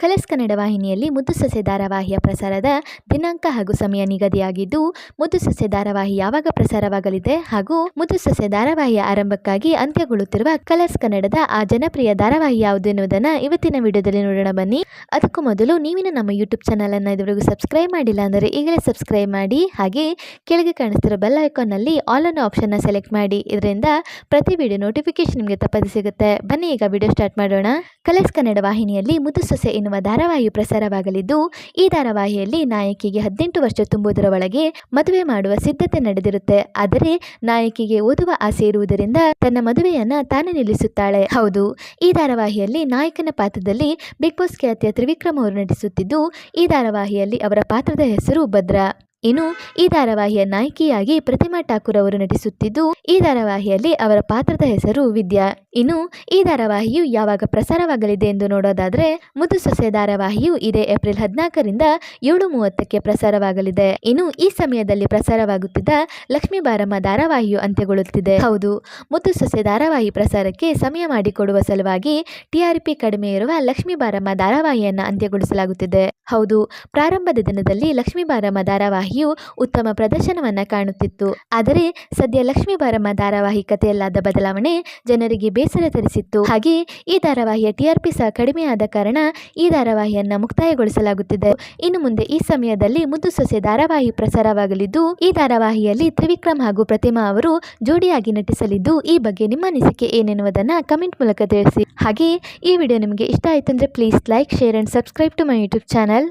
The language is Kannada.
ಕಲರ್ಸ್ ಕನ್ನಡ ವಾಹಿನಿಯಲ್ಲಿ ಮುದ್ದು ಸಸ್ಯ ಧಾರಾವಾಹಿಯ ಪ್ರಸಾರದ ದಿನಾಂಕ ಹಾಗೂ ಸಮಯ ನಿಗದಿಯಾಗಿದ್ದು, ಮುದ್ದು ಸಸ್ಯ ಧಾರಾವಾಹಿ ಯಾವಾಗ ಪ್ರಸಾರವಾಗಲಿದೆ ಹಾಗೂ ಮುದ್ದು ಸಸ್ಯ ಧಾರಾವಾಹಿಯ ಆರಂಭಕ್ಕಾಗಿ ಅಂತ್ಯಗೊಳ್ಳುತ್ತಿರುವ ಕಲರ್ಸ್ ಕನ್ನಡದ ಆ ಜನಪ್ರಿಯ ಧಾರಾವಾಹಿ ಯಾವುದು ಎನ್ನುವುದನ್ನು ಇವತ್ತಿನ ವಿಡಿಯೋದಲ್ಲಿ ನೋಡೋಣ ಬನ್ನಿ. ಅದಕ್ಕೂ ಮೊದಲು ನೀವಿನ ನಮ್ಮ ಯೂಟ್ಯೂಬ್ ಚಾನಲನ್ನು ಇದುವರೆಗೂ ಸಬ್ಸ್ಕ್ರೈಬ್ ಮಾಡಿಲ್ಲ ಅಂದರೆ ಈಗಲೇ ಸಬ್ಸ್ಕ್ರೈಬ್ ಮಾಡಿ, ಹಾಗೆ ಕೆಳಗೆ ಕಾಣಿಸ್ತಿರೋ ಬೆಲ್ ಐಕಾನ್ನಲ್ಲಿ ಆಲ್ ಅನ್ನೋ ಆಪ್ಷನ್ನ ಸೆಲೆಕ್ಟ್ ಮಾಡಿ, ಇದರಿಂದ ಪ್ರತಿ ವಿಡಿಯೋ ನೋಟಿಫಿಕೇಶನ್ ನಿಮಗೆ ತಪ್ಪದೆ ಸಿಗುತ್ತೆ. ಬನ್ನಿ, ಈಗ ವಿಡಿಯೋ ಸ್ಟಾರ್ಟ್ ಮಾಡೋಣ. ಕಲರ್ಸ್ ಕನ್ನಡ ವಾಹಿನಿಯಲ್ಲಿ ಮುದ್ದು ಸೊಸೆ ಧಾರಾವಾಹಿ ಪ್ರಸಾರವಾಗಲಿದ್ದು, ಈ ಧಾರಾವಾಹಿಯಲ್ಲಿ ನಾಯಕಿಗೆ ಹದಿನೆಂಟು ವರ್ಷ ತುಂಬುವುದರ ಒಳಗೆ ಮದುವೆ ಮಾಡುವ ಸಿದ್ಧತೆ ನಡೆದಿರುತ್ತೆ. ಆದರೆ, ನಾಯಕಿಗೆ ಓದುವ ಆಸೆ ಇರುವುದರಿಂದ ತನ್ನ ಮದುವೆಯನ್ನ ತಾನೇ ನಿಲ್ಲಿಸುತ್ತಾಳೆ. ಹೌದು, ಈ ಧಾರಾವಾಹಿಯಲ್ಲಿ ನಾಯಕನ ಪಾತ್ರದಲ್ಲಿ ಬಿಗ್ ಬಾಸ್ ಖ್ಯಾತಿಯ ತ್ರಿವಿಕ್ರಮ್ ಅವರು ನಟಿಸುತ್ತಿದ್ದು, ಈ ಧಾರಾವಾಹಿಯಲ್ಲಿ ಅವರ ಪಾತ್ರದ ಹೆಸರು ಭದ್ರಾ. ಇನ್ನು ಈ ಧಾರಾವಾಹಿಯ ನಾಯಕಿಯಾಗಿ ಪ್ರತಿಮಾ ಠಾಕೂರ್ ಅವರು ನಟಿಸುತ್ತಿದ್ದು, ಈ ಧಾರಾವಾಹಿಯಲ್ಲಿ ಅವರ ಪಾತ್ರದ ಹೆಸರು ವಿದ್ಯಾ. ಇನ್ನು ಈ ಧಾರಾವಾಹಿಯು ಯಾವಾಗ ಪ್ರಸಾರವಾಗಲಿದೆ ಎಂದು ನೋಡೋದಾದ್ರೆ ಮುದ್ದು ಸೊಸೆ ಧಾರಾವಾಹಿಯು ಇದೇ ಏಪ್ರಿಲ್ ಹದಿನಾಲ್ಕರಿಂದ ಏಳು ಮೂವತ್ತಕ್ಕೆ ಪ್ರಸಾರವಾಗಲಿದೆ. ಇನ್ನು ಈ ಸಮಯದಲ್ಲಿ ಪ್ರಸಾರವಾಗುತ್ತಿದ್ದ ಲಕ್ಷ್ಮೀ ಬಾರಮ್ಮ ಧಾರಾವಾಹಿಯು ಅಂತ್ಯಗೊಳ್ಳುತ್ತಿದೆ. ಹೌದು ಮುದ್ದು ಸೊಸೆ ಧಾರಾವಾಹಿ ಪ್ರಸಾರಕ್ಕೆ ಸಮಯ ಮಾಡಿಕೊಡುವ ಸಲುವಾಗಿ ಟಿಆರ್ಪಿ ಕಡಿಮೆ ಇರುವ ಲಕ್ಷ್ಮೀ ಬಾರಮ್ಮ ಧಾರಾವಾಹಿಯನ್ನು ಅಂತ್ಯಗೊಳಿಸಲಾಗುತ್ತಿದೆ. ಹೌದು, ಪ್ರಾರಂಭದ ದಿನದಲ್ಲಿ ಲಕ್ಷ್ಮೀ ಬಾರಮ್ಮ ಧಾರಾವಾಹಿಯು ಉತ್ತಮ ಪ್ರದರ್ಶನವನ್ನ ಕಾಣುತ್ತಿತ್ತು. ಆದರೆ ಸದ್ಯ ಲಕ್ಷ್ಮೀ ಬಾರಮ್ಮ ಧಾರಾವಾಹಿ ಕಥೆಯಲ್ಲಾದ ಬದಲಾವಣೆ ಜನರಿಗೆ ಬೇಸರ ತರಿಸಿತ್ತು. ಹಾಗೆ ಈ ಧಾರಾವಾಹಿಯ ಟಿಆರ್ಪಿ ಸಹ ಕಡಿಮೆಯಾದ ಕಾರಣ ಈ ಧಾರಾವಾಹಿಯನ್ನು ಮುಕ್ತಾಯಗೊಳಿಸಲಾಗುತ್ತಿದೆ. ಇನ್ನು ಮುಂದೆ ಈ ಸಮಯದಲ್ಲಿ ಮುದ್ದು ಸೊಸೆ ಧಾರಾವಾಹಿ ಪ್ರಸಾರವಾಗಲಿದ್ದು, ಈ ಧಾರಾವಾಹಿಯಲ್ಲಿ ತ್ರಿವಿಕ್ರಮ್ ಹಾಗೂ ಪ್ರತಿಮಾ ಅವರು ಜೋಡಿಯಾಗಿ ನಟಿಸಲಿದ್ದು, ಈ ಬಗ್ಗೆ ನಿಮ್ಮ ಅನಿಸಿಕೆ ಏನೆನ್ನುವುದನ್ನು ಕಮೆಂಟ್ ಮೂಲಕ ತಿಳಿಸಿ. ಹಾಗೆಯೇ ಈ ವಿಡಿಯೋ ನಿಮಗೆ ಇಷ್ಟ ಆಯಿತು ಅಂದರೆ please like, share and subscribe to my YouTube channel.